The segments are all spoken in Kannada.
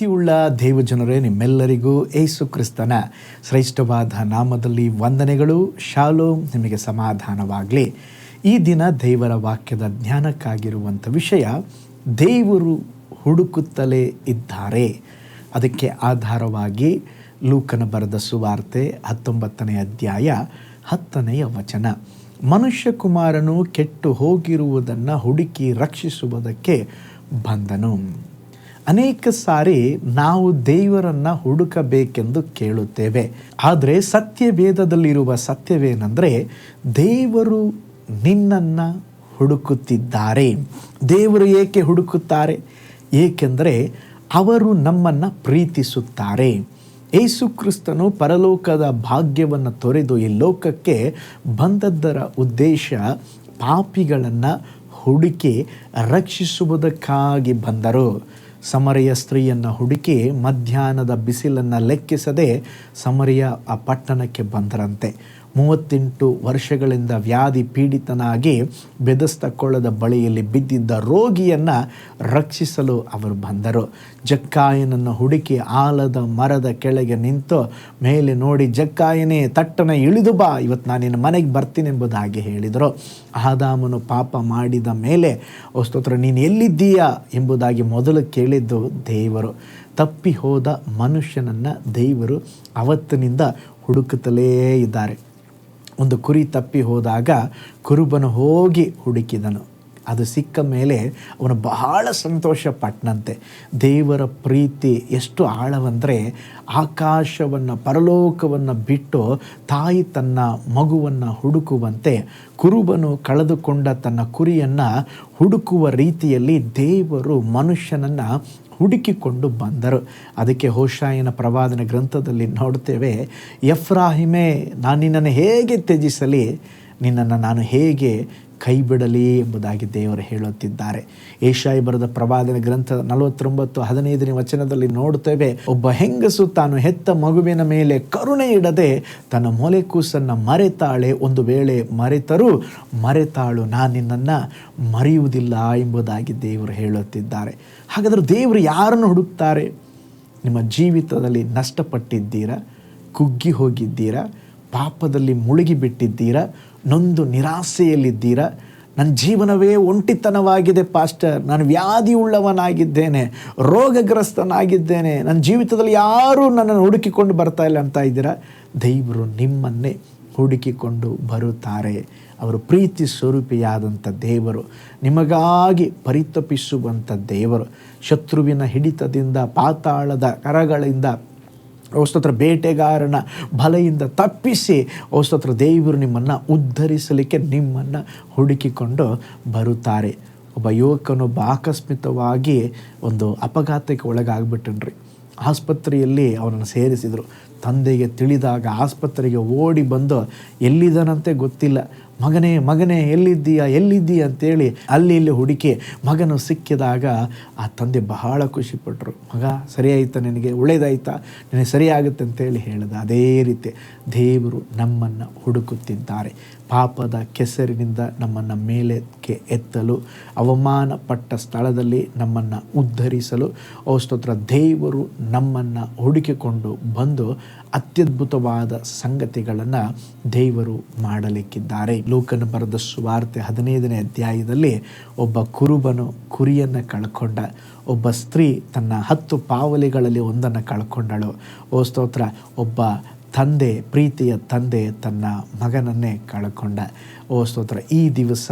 ಪ್ರೀತಿಯುಳ್ಳ ದೇವಜನರೇ ನಿಮ್ಮೆಲ್ಲರಿಗೂ ಏಸು ಕ್ರಿಸ್ತನ ಶ್ರೇಷ್ಠವಾದ ನಾಮದಲ್ಲಿ ವಂದನೆಗಳು. ಶಾಲೋ ನಿಮಗೆ ಸಮಾಧಾನವಾಗಲಿ. ಈ ದಿನ ದೇವರ ವಾಕ್ಯದ ಜ್ಞಾನಕ್ಕಾಗಿರುವಂಥ ವಿಷಯ, ದೇವರು ಹುಡುಕುತ್ತಲೇ ಇದ್ದಾರೆ. ಅದಕ್ಕೆ ಆಧಾರವಾಗಿ ಲೂಕನ ಬರೆದ ಸುವಾರ್ತೆ ಹತ್ತೊಂಬತ್ತನೇ ಅಧ್ಯಾಯ ಹತ್ತನೆಯ ವಚನ. ಮನುಷ್ಯಕುಮಾರನು ಕೆಟ್ಟು ಹೋಗಿರುವುದನ್ನು ಹುಡುಕಿ ರಕ್ಷಿಸುವುದಕ್ಕೆ ಬಂದನು. ಅನೇಕ ಸಾರಿ ನಾವು ದೇವರನ್ನು ಹುಡುಕಬೇಕೆಂದು ಕೇಳುತ್ತೇವೆ. ಆದರೆ ಸತ್ಯವೇದದಲ್ಲಿರುವ ಸತ್ಯವೇನೆಂದರೆ ದೇವರು ನಿನ್ನನ್ನು ಹುಡುಕುತ್ತಿದ್ದಾರೆ. ದೇವರು ಏಕೆ ಹುಡುಕುತ್ತಾರೆ? ಏಕೆಂದರೆ ಅವರು ನಮ್ಮನ್ನು ಪ್ರೀತಿಸುತ್ತಾರೆ. ಏಸು ಕ್ರಿಸ್ತನು ಪರಲೋಕದ ಭಾಗ್ಯವನ್ನು ತೊರೆದು ಈ ಲೋಕಕ್ಕೆ ಬಂದದ್ದರ ಉದ್ದೇಶ ಪಾಪಿಗಳನ್ನು ಹುಡುಕಿ ರಕ್ಷಿಸುವುದಕ್ಕಾಗಿ ಬಂದರು. ಸಮರೆಯ ಸ್ತ್ರೀಯನ್ನು ಹುಡುಕಿ ಮಧ್ಯಾಹ್ನದ ಬಿಸಿಲನ್ನು ಲೆಕ್ಕಿಸದೆ ಸಮರಿಯ ಆ ಪಟ್ಟಣಕ್ಕೆ ಬಂದರಂತೆ. ಮೂವತ್ತೆಂಟು ವರ್ಷಗಳಿಂದ ವ್ಯಾಧಿ ಪೀಡಿತನಾಗಿ ಬೆದಸ್ತಕೊಳ್ಳದ ಬಳಿಯಲ್ಲಿ ಬಿದ್ದಿದ್ದ ರೋಗಿಯನ್ನು ರಕ್ಷಿಸಲು ಅವರು ಬಂದರು. ಜಕ್ಕಾಯನನ್ನು ಹುಡುಕಿ ಆಲದ ಮರದ ಕೆಳಗೆ ನಿಂತು ಮೇಲೆ ನೋಡಿ, ಜಕ್ಕಾಯನೇ ತಟ್ಟನೆ ಇಳಿದು ಬಾ, ಇವತ್ತು ನಾನು ನಿನ್ನ ಮನೆಗೆ ಬರ್ತೀನಿ ಎಂಬುದಾಗಿ ಹೇಳಿದರು. ಆದಾಮನು ಪಾಪ ಮಾಡಿದ ಮೇಲೆ ವಸ್ತುತ್ರ ಸ್ತೋತ್ರ, ನೀನು ಎಲ್ಲಿದ್ದೀಯಾ ಎಂಬುದಾಗಿ ಮೊದಲು ಕೇಳಿದ್ದು ದೇವರು. ತಪ್ಪಿ ಹೋದ ಮನುಷ್ಯನನ್ನು ದೇವರು ಅವತ್ತಿನಿಂದ ಹುಡುಕುತ್ತಲೇ ಇದ್ದಾರೆ. ಒಂದು ಕುರಿ ತಪ್ಪಿ ಹೋದಾಗ ಕುರುಬನು ಹೋಗಿ ಹುಡುಕಿದನು. ಅದು ಸಿಕ್ಕ ಮೇಲೆ ಅವನು ಬಹಳ ಸಂತೋಷ ಪಟ್ಟನಂತೆ ದೇವರ ಪ್ರೀತಿ ಎಷ್ಟು ಆಳವಂದರೆ ಆಕಾಶವನ್ನು, ಪರಲೋಕವನ್ನು ಬಿಟ್ಟು ತಾಯಿ ತನ್ನ ಮಗುವನ್ನು ಹುಡುಕುವಂತೆ ಕುರುಬನು ಕಳೆದುಕೊಂಡ ತನ್ನ ಕುರಿಯನ್ನು ಹುಡುಕುವ ರೀತಿಯಲ್ಲಿ ದೇವರು ಮನುಷ್ಯನನ್ನು ಹುಡುಕಿಕೊಂಡು ಬಂದರು. ಅದಕ್ಕೆ ಹೋಶಾಯನ ಪ್ರವಾದನ ಗ್ರಂಥದಲ್ಲಿ ನೋಡ್ತೇವೆ ಎಫ್ರಾಹಿಮೆ ನಾನು ನಿನ್ನನ್ನು ಹೇಗೆ ತ್ಯಜಿಸಲಿ? ನಿನ್ನನ್ನು ನಾನು ಹೇಗೆ ಕೈ ಬಿಡಲಿ ಎಂಬುದಾಗಿ ದೇವರು ಹೇಳುತ್ತಿದ್ದಾರೆ. ಏಷಾಯಿ ಬರೆದ ಪ್ರವಾದನ ಗ್ರಂಥ ನಲವತ್ತೊಂಬತ್ತು ಹದಿನೈದನೇ ವಚನದಲ್ಲಿ ನೋಡ್ತೇವೆ ಒಬ್ಬ ಹೆಂಗಸು ತಾನು ಹೆತ್ತ ಮಗುವಿನ ಮೇಲೆ ಕರುಣೆ ಇಡದೆ ತನ್ನ ಮೊಲೆ ಕೂಸನ್ನು ಮರೆತಾಳೆ. ಒಂದು ವೇಳೆ ಮರೆತರೂ, ಮರೆತಾಳು, ನಾನು ನಿನ್ನನ್ನು ಮರೆಯುವುದಿಲ್ಲ ಎಂಬುದಾಗಿ ದೇವರು ಹೇಳುತ್ತಿದ್ದಾರೆ. ಹಾಗಾದರೆ ದೇವರು ಯಾರನ್ನು ಹುಡುಕ್ತಾರೆ? ನಿಮ್ಮ ಜೀವಿತದಲ್ಲಿ ನಷ್ಟಪಟ್ಟಿದ್ದೀರಾ? ಕುಗ್ಗಿ ಹೋಗಿದ್ದೀರಾ? ಪಾಪದಲ್ಲಿ ಮುಳುಗಿ ಬಿಟ್ಟಿದ್ದೀರಾ ನೊಂದು ನಿರಾಸೆಯಲ್ಲಿದ್ದೀರಾ? ನನ್ನ ಜೀವನವೇ ಒಂಟಿತನವಾಗಿದೆ, ಪಾಸ್ಟರ್. ನಾನು ವ್ಯಾಧಿ ಉಳ್ಳವನಾಗಿದ್ದೇನೆ ರೋಗಗ್ರಸ್ತನಾಗಿದ್ದೇನೆ. ನನ್ನ ಜೀವಿತದಲ್ಲಿ ಯಾರೂ ನನ್ನನ್ನು ಹುಡುಕಿಕೊಂಡು ಬರ್ತಾ ಇಲ್ಲ ಅಂತ ಇದ್ದೀರಾ? ದೇವರು ನಿಮ್ಮನ್ನೇ ಹುಡುಕಿಕೊಂಡು ಬರುತ್ತಾರೆ. ಅವರು ಪ್ರೀತಿ ಸ್ವರೂಪಿಯಾದಂಥ ದೇವರು, ನಿಮಗಾಗಿ ಪರಿತಪಿಸುವಂಥ ದೇವರು. ಶತ್ರುವಿನ ಹಿಡಿತದಿಂದ, ಪಾತಾಳದ ಕರಗಳಿಂದ ಔಸ್ತತ್ರ ಬೇಟೆಗಾರನ ಬಲೆಯಿಂದ ತಪ್ಪಿಸಿ ಸ್ತೋತ್ರ ದೇವರು ನಿಮ್ಮನ್ನು ಉದ್ಧರಿಸಲಿಕ್ಕೆ ನಿಮ್ಮನ್ನು ಹುಡುಕಿಕೊಂಡು ಬರುತ್ತಾರೆ. ಒಬ್ಬ ಯುವಕನೊಬ್ಬ ಆಕಸ್ಮಿಕವಾಗಿ ಒಂದು ಅಪಘಾತಕ್ಕೆ ಒಳಗಾಗ್ಬಿಟ್ಟನ್ರಿ. ಆಸ್ಪತ್ರೆಯಲ್ಲಿ ಅವನನ್ನು ಸೇರಿಸಿದರು. ತಂದೆಗೆ ತಿಳಿದಾಗ ಆಸ್ಪತ್ರೆಗೆ ಓಡಿ ಬಂದು ಎಲ್ಲಿದ್ದಾನಂತೆ ಗೊತ್ತಿಲ್ಲ. ಮಗನೇ ಮಗನೇ, ಎಲ್ಲಿದ್ದೀಯಾ ಎಲ್ಲಿದ್ದೀಯಾ ಅಂತೇಳಿ ಅಲ್ಲಿ ಇಲ್ಲಿ ಹುಡುಕಿ ಮಗನು ಸಿಕ್ಕಿದಾಗ ಆ ತಂದೆ ಬಹಳ ಖುಷಿಪಟ್ಟರು ಮಗ, ಸರಿಯಾಯಿತಾ ನಿನಗೆ? ಒಳ್ಳೇದಾಯ್ತಾ? ನಿನಗೆ ಸರಿಯಾಗುತ್ತೆ ಅಂತೇಳಿ ಹೇಳಿದ ಅದೇ ರೀತಿ ದೇವರು ನಮ್ಮನ್ನು ಹುಡುಕುತ್ತಿದ್ದಾರೆ. ಪಾಪದ ಕೆಸರಿನಿಂದ ನಮ್ಮನ್ನು ಮೇಲಕ್ಕೆ ಎತ್ತಲು ಅವಮಾನ ಪಟ್ಟ ಸ್ಥಳದಲ್ಲಿ ನಮ್ಮನ್ನು ಉದ್ಧರಿಸಲು ಸ್ತೋತ್ರ, ದೇವರು ನಮ್ಮನ್ನು ಹುಡುಕಿಕೊಂಡು ಬಂದು ಅತ್ಯದ್ಭುತವಾದ ಸಂಗತಿಗಳನ್ನು ದೇವರು ಮಾಡಲಿಕ್ಕಿದ್ದಾರೆ. ಲೋಕನ ಬರೆದ ಸುವಾರ್ತೆ ಹದಿನೈದನೇ ಅಧ್ಯಾಯದಲ್ಲಿ ಒಬ್ಬ ಕುರುಬನು ಕುರಿಯನ್ನು ಕಳ್ಕೊಂಡ. ಒಬ್ಬ ಸ್ತ್ರೀ ತನ್ನ ಹತ್ತು ಪಾವಲಿಗಳಲ್ಲಿ ಒಂದನ್ನು ಕಳ್ಕೊಂಡಳು. ಓ ಸ್ತೋತ್ರ, ಒಬ್ಬ ತಂದೆ, ಪ್ರೀತಿಯ ತಂದೆ ತನ್ನ ಮಗನನ್ನೇ ಕಳ್ಕೊಂಡ. ಓ ಸ್ತೋತ್ರ, ಈ ದಿವಸ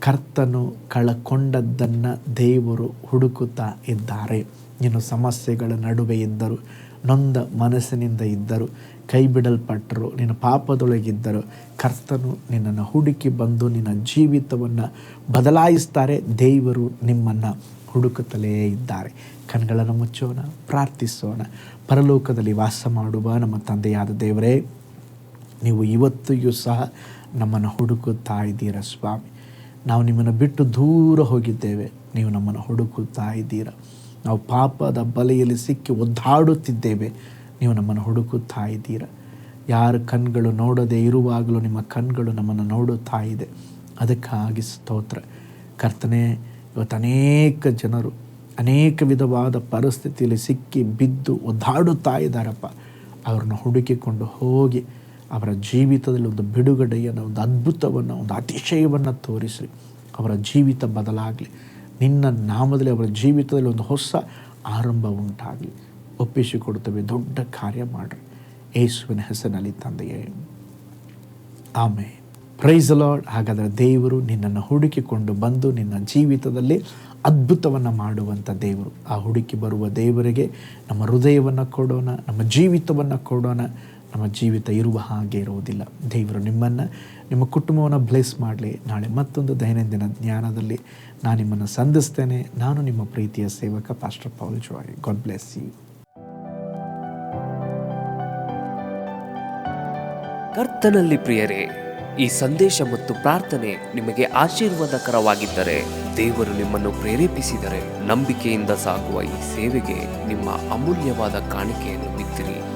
ಕರ್ತನು ಕಳ್ಕೊಂಡದ್ದನ್ನು ದೇವರು ಹುಡುಕುತ್ತಾ ಇದ್ದಾರೆ. ಇನ್ನು ಸಮಸ್ಯೆಗಳ ನಡುವೆ ಇದ್ದರು. ನೊಂದ ಮನಸ್ಸಿನಿಂದ ಇದ್ದರು. ಕೈ ಬಿಡಲ್ಪಟ್ಟರು ನಿನ್ನ ಪಾಪದೊಳಗಿದ್ದರು. ಕರ್ತನು ನಿನ್ನನ್ನು ಹುಡುಕಿ ಬಂದು ನಿನ್ನ ಜೀವಿತವನ್ನು ಬದಲಾಯಿಸ್ತಾರೆ. ದೇವರು ನಿಮ್ಮನ್ನು ಹುಡುಕುತ್ತಲೇ ಇದ್ದಾರೆ. ಕಣ್ಗಳನ್ನು ಮುಚ್ಚೋಣ, ಪ್ರಾರ್ಥಿಸೋಣ. ಪರಲೋಕದಲ್ಲಿ ವಾಸ ಮಾಡುವ ನಮ್ಮ ತಂದೆಯಾದ ದೇವರೇ, ನೀವು ಇವತ್ತಿಗೂ ಸಹ ನಮ್ಮನ್ನು ಹುಡುಕುತ್ತಾ ಇದ್ದೀರ ಸ್ವಾಮಿ? ನಾವು ನಿಮ್ಮನ್ನು ಬಿಟ್ಟು ದೂರ ಹೋಗಿದ್ದೇವೆ. ನೀವು ನಮ್ಮನ್ನು ಹುಡುಕುತ್ತಾ ಇದ್ದೀರ. ನಾವು ಪಾಪದ ಬಲೆಯಲ್ಲಿ ಸಿಕ್ಕಿ ಒದ್ದಾಡುತ್ತಿದ್ದೇವೆ. ನೀವು ನಮ್ಮನ್ನು ಹುಡುಕುತ್ತಾ ಇದ್ದೀರ? ಯಾರ ಕಣ್ಗಳು ನೋಡದೆ ಇರುವಾಗಲೂ ನಿಮ್ಮ ಕಣ್ಗಳು ನಮ್ಮನ್ನು ನೋಡುತ್ತಾ ಇದೆ. ಅದಕ್ಕಾಗಿ ಸ್ತೋತ್ರ. ಕರ್ತನೆ, ಇವತ್ತು ಅನೇಕ ಜನರು ಅನೇಕ ವಿಧವಾದ ಪರಿಸ್ಥಿತಿಯಲ್ಲಿ ಸಿಕ್ಕಿ ಬಿದ್ದು ಒದ್ದಾಡುತ್ತಾ ಇದ್ದಾರಪ್ಪ. ಅವ್ರನ್ನ ಹುಡುಕಿಕೊಂಡು ಹೋಗಿ ಅವರ ಜೀವಿತದಲ್ಲಿ ಒಂದು ಬಿಡುಗಡೆಯನ್ನು, ಒಂದು ಅದ್ಭುತವನ್ನು, ಒಂದು ಅತಿಶಯವನ್ನು ತೋರಿಸಿ ಅವರ ಜೀವಿತ ಬದಲಾಗಲಿ. ನಿನ್ನ ನಾಮದಲ್ಲಿ ಅವರ ಜೀವಿತದಲ್ಲಿ ಒಂದು ಹೊಸ ಆರಂಭ ಉಂಟಾಗಲಿ. ಒಪ್ಪಿಸಿಕೊಡುತ್ತವೆ, ದೊಡ್ಡ ಕಾರ್ಯ ಮಾಡ್ರಿ. ಯೇಸುವಿನ ಹೆಸರಿನಲ್ಲಿ ತಂದೆಯೇ. ಆಮೆ ಪ್ರೈಸ್ ಲಾರ್ಡ್ ಹಾಗಾದರೆ ದೇವರು ನಿನ್ನನ್ನು ಹುಡುಕಿಕೊಂಡು ಬಂದು ನಿನ್ನ ಜೀವಿತದಲ್ಲಿ ಅದ್ಭುತವನ್ನು ಮಾಡುವಂಥ ದೇವರು. ಆ ಹುಡುಕಿ ಬರುವ ದೇವರಿಗೆ ನಮ್ಮ ಹೃದಯವನ್ನು ಕೊಡೋಣ, ನಮ್ಮ ಜೀವಿತವನ್ನು ಕೊಡೋಣ. ನಮ್ಮ ಜೀವಿತ ಇರುವ ಹಾಗೆ ಇರುವುದಿಲ್ಲ. ದೇವರು ನಿಮ್ಮನ್ನು, ನಿಮ್ಮ ಕುಟುಂಬವನ್ನು ಬ್ಲೆಸ್ ಮಾಡಲಿ. ನಾಳೆ ಮತ್ತೊಂದು ದೈನಂದಿನ ಜ್ಞಾನದಲ್ಲಿ ನಾನು ನಿಮ್ಮನ್ನು ಸಂಧಿಸ್ತೇನೆ. ನಾನು ನಿಮ್ಮ ಪ್ರೀತಿಯ ಸೇವಕ pastor Paul Joy God bless you ಕರ್ತನಲ್ಲಿ ಪ್ರಿಯರೇ, ಈ ಸಂದೇಶ ಮತ್ತು ಪ್ರಾರ್ಥನೆ ನಿಮಗೆ ಆಶೀರ್ವಾದಕರವಾಗಿದ್ದರೆ ದೇವರು ನಿಮ್ಮನ್ನು ಪ್ರೇರೇಪಿಸಿದರೆ ನಂಬಿಕೆಯಿಂದ ಸಾಗುವ ಈ ಸೇವೆಗೆ ನಿಮ್ಮ ಅಮೂಲ್ಯವಾದ ಕಾಣಿಕೆಯನ್ನು ಬಿತ್ತಿರಿ